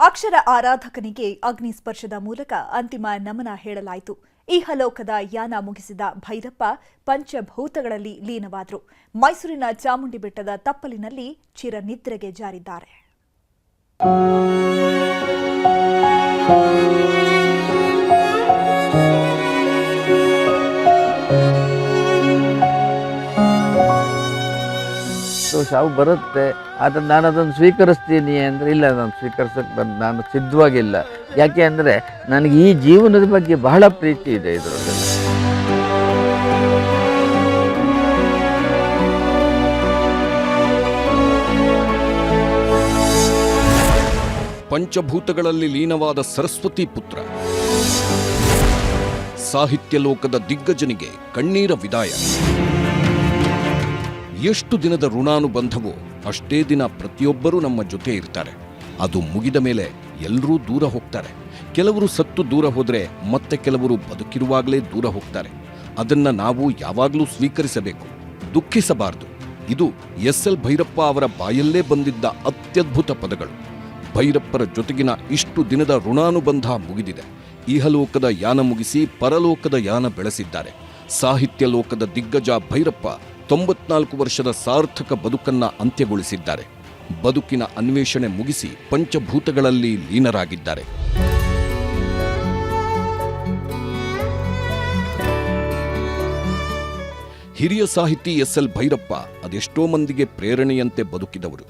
ಅಕ್ಷರ ಆರಾಧಕನಿಗೆ ಅಗ್ನಿ ಸ್ಪರ್ಶದ ಮೂಲಕ ಅಂತಿಮ ನಮನ ಹೇಳಲಾಯಿತು. ಇಹಲೋಕದ ಯಾನ ಮುಗಿಸಿದ ಭೈರಪ್ಪ ಪಂಚಭೂತಗಳಲ್ಲಿ ಲೀನವಾದರು. ಮೈಸೂರಿನ ಚಾಮುಂಡಿ ಬೆಟ್ಟದ ತಪ್ಪಲಿನಲ್ಲಿ ಚಿರನಿದ್ರೆಗೆ ಜಾರಿದ್ದಾರೆ. ಬರುತ್ತೆ. ಆದರೆ ನಾನು ಅದನ್ನು ಸ್ವೀಕರಿಸ್ತೀನಿ ಅಂದರೆ ಇಲ್ಲ, ನಾನು ಸ್ವೀಕರಿಸಕ್ಕೆ ಬಂದು ನಾನು ಸಿದ್ಧವಾಗಿಲ್ಲ. ಯಾಕೆ ಅಂದರೆ ನನಗೆ ಈ ಜೀವನದ ಬಗ್ಗೆ ಬಹಳ ಪ್ರೀತಿ ಇದೆ ಇದರಲ್ಲಿ ಪಂಚಭೂತಗಳಲ್ಲಿ ಲೀನವಾದ ಸರಸ್ವತಿ ಪುತ್ರ. ಸಾಹಿತ್ಯ ಲೋಕದ ದಿಗ್ಗಜನಿಗೆ ಕಣ್ಣೀರ ವಿದಾಯ. ಎಷ್ಟು ದಿನದ ಋಣಾನುಬಂಧವೋ ಅಷ್ಟೇ ದಿನ ಪ್ರತಿಯೊಬ್ಬರೂ ನಮ್ಮ ಜೊತೆ ಇರ್ತಾರೆ. ಅದು ಮುಗಿದ ಮೇಲೆ ಎಲ್ಲರೂ ದೂರ ಹೋಗ್ತಾರೆ. ಕೆಲವರು ಸತ್ತು ದೂರ ಹೋದರೆ ಮತ್ತೆ ಕೆಲವರು ಬದುಕಿರುವಾಗಲೇ ದೂರ ಹೋಗ್ತಾರೆ. ಅದನ್ನ ನಾವು ಯಾವಾಗಲೂ ಸ್ವೀಕರಿಸಬೇಕು. ದುಃಖಿಸಬಾರದು. ಇದು ಎಸ್ ಎಲ್ ಭೈರಪ್ಪ ಅವರ ಬಾಯಲ್ಲೇ ಬಂದಿದ್ದ ಅತ್ಯದ್ಭುತ ಪದಗಳು. ಭೈರಪ್ಪರ ಜೊತೆಗಿನ ಇಷ್ಟು ದಿನದ ಋಣಾನುಬಂಧ ಮುಗಿದಿದೆ. ಇಹಲೋಕದ ಯಾನ ಮುಗಿಸಿ ಪರಲೋಕದ ಯಾನ ಬೆಳೆಸಿದ್ದಾರೆ. ಸಾಹಿತ್ಯ ಲೋಕದ ದಿಗ್ಗಜ ಭೈರಪ್ಪ ತೊಂಬತ್ನಾಲ್ಕು ವರ್ಷದ ಸಾರ್ಥಕ ಬದುಕನ್ನ ಅಂತ್ಯಗೊಳಿಸಿದ್ದಾರೆ. ಬದುಕಿನ ಅನ್ವೇಷಣೆ ಮುಗಿಸಿ ಪಂಚಭೂತಗಳಲ್ಲಿ ಲೀನರಾಗಿದ್ದಾರೆ. ಹಿರಿಯ ಸಾಹಿತಿ ಎಸ್ ಎಲ್ ಭೈರಪ್ಪ ಅದೆಷ್ಟೋ ಮಂದಿಗೆ ಪ್ರೇರಣೆಯಂತೆ ಬದುಕಿದವರು.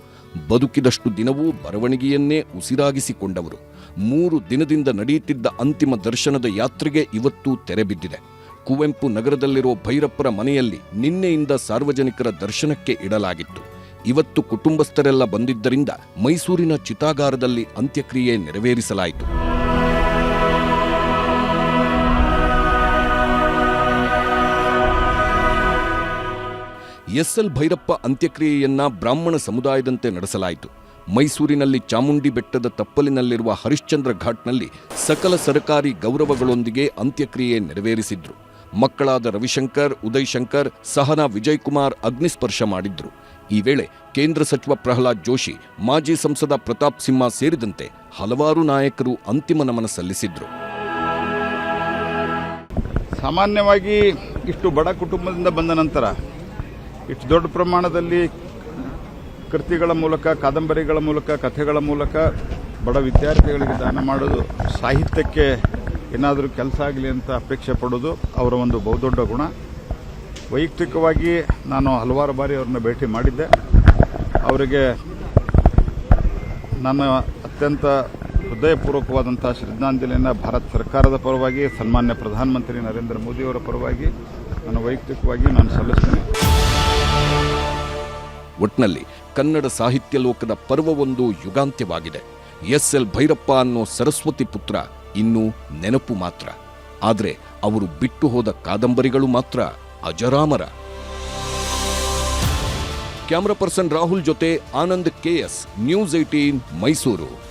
ಬದುಕಿದಷ್ಟು ದಿನವೂ ಬರವಣಿಗೆಯನ್ನೇ ಉಸಿರಾಗಿಸಿಕೊಂಡವರು. ಮೂರು ದಿನದಿಂದ ನಡೆಯುತ್ತಿದ್ದ ಅಂತಿಮ ದರ್ಶನದ ಯಾತ್ರೆಗೆ ಇವತ್ತು ತೆರೆಬಿದ್ದಿದೆ ಕುವೆಂಪು ನಗರದಲ್ಲಿರುವ ಭೈರಪ್ಪರ ಮನೆಯಲ್ಲಿ ನಿನ್ನೆಯಿಂದ ಸಾರ್ವಜನಿಕರ ದರ್ಶನಕ್ಕೆ ಇಡಲಾಗಿತ್ತು. ಇವತ್ತು ಕುಟುಂಬಸ್ಥರೆಲ್ಲ ಬಂದಿದ್ದರಿಂದ ಮೈಸೂರಿನ ಚಿತಾಗಾರದಲ್ಲಿ ಅಂತ್ಯಕ್ರಿಯೆ ನೆರವೇರಿಸಲಾಯಿತು. ಎಸ್ಎಲ್ ಭೈರಪ್ಪ ಅಂತ್ಯಕ್ರಿಯೆಯನ್ನ ಬ್ರಾಹ್ಮಣ ಸಮುದಾಯದಂತೆ ನಡೆಸಲಾಯಿತು. ಮೈಸೂರಿನಲ್ಲಿ ಚಾಮುಂಡಿ ಬೆಟ್ಟದ ತಪ್ಪಲಿನಲ್ಲಿರುವ ಹರಿಶ್ಚಂದ್ರ ಘಾಟ್ನಲ್ಲಿ ಸಕಲ ಸರ್ಕಾರಿ ಗೌರವಗಳೊಂದಿಗೆ ಅಂತ್ಯಕ್ರಿಯೆ ನೆರವೇರಿಸಿದ್ರು. ಮಕ್ಕಳಾದ ರವಿಶಂಕರ್ ಉದಯ್ ಶಂಕರ್ ಸಹನಾ ವಿಜಯ್ ಕುಮಾರ್ ಅಗ್ನಿಸ್ಪರ್ಶ ಮಾಡಿದ್ರು. ಈ ವೇಳೆ ಕೇಂದ್ರ ಸಚಿವ ಪ್ರಹ್ಲಾದ್ ಜೋಶಿ, ಮಾಜಿ ಸಂಸದ ಪ್ರತಾಪ್ ಸಿಂಹ ಸೇರಿದಂತೆ ಹಲವಾರು ನಾಯಕರು ಅಂತಿಮ ನಮನ ಸಲ್ಲಿಸಿದ್ರು. ಸಾಮಾನ್ಯವಾಗಿ ಇಷ್ಟು ಬಡ ಕುಟುಂಬದಿಂದ ಬಂದ ನಂತರ ಇಷ್ಟು ದೊಡ್ಡ ಪ್ರಮಾಣದಲ್ಲಿ ಕೃತಿಗಳ ಮೂಲಕ, ಕಾದಂಬರಿಗಳ ಮೂಲಕ, ಕಥೆಗಳ ಮೂಲಕ ಬಡ ವಿದ್ಯಾರ್ಥಿಗಳಿಗೆ ದಾನ ಮಾಡೋದು ಸಾಹಿತ್ಯಕ್ಕೆ ಏನಾದರೂ ಕೆಲಸ ಆಗಲಿ ಅಂತ ಅಪೇಕ್ಷೆ ಪಡೋದು ಅವರ ಒಂದು ಬಹುದೊಡ್ಡ ಗುಣ. ವೈಯಕ್ತಿಕವಾಗಿ ನಾನು ಹಲವಾರು ಬಾರಿ ಅವ್ರನ್ನ ಭೇಟಿ ಮಾಡಿದ್ದೆ. ಅವರಿಗೆ ನನ್ನ ಅತ್ಯಂತ ಹೃದಯಪೂರ್ವಕವಾದಂಥ ಶ್ರದ್ಧಾಂಜಲಿಯನ್ನು ಭಾರತ ಸರ್ಕಾರದ ಪರವಾಗಿ, ಸನ್ಮಾನ್ಯ ಪ್ರಧಾನಮಂತ್ರಿ ನರೇಂದ್ರ ಮೋದಿಯವರ ಪರವಾಗಿ ನಾನು ವೈಯಕ್ತಿಕವಾಗಿ ನಾನು ಸಲ್ಲಿಸ್ತೇನೆ. ಒಟ್ನಲ್ಲಿ ಕನ್ನಡ ಸಾಹಿತ್ಯ ಲೋಕದ ಪರ್ವವೊಂದು ಯುಗಾಂತ್ಯವಾಗಿದೆ. ಎಸ್ ಎಲ್ ಭೈರಪ್ಪ ಅನ್ನೋ ಸರಸ್ವತಿ ಪುತ್ರ ಇನ್ನೂ ನೆನಪು ಮಾತ್ರ. ಆದರೆ ಅವರು ಬಿಟ್ಟು ಹೋದ ಕಾದಂಬರಿಗಳು ಮಾತ್ರ ಅಜರಾಮರ. ಕ್ಯಾಮರಾ ಪರ್ಸನ್ ರಾಹುಲ್ ಜೊತೆ Anand KS news eighteen Mysuru.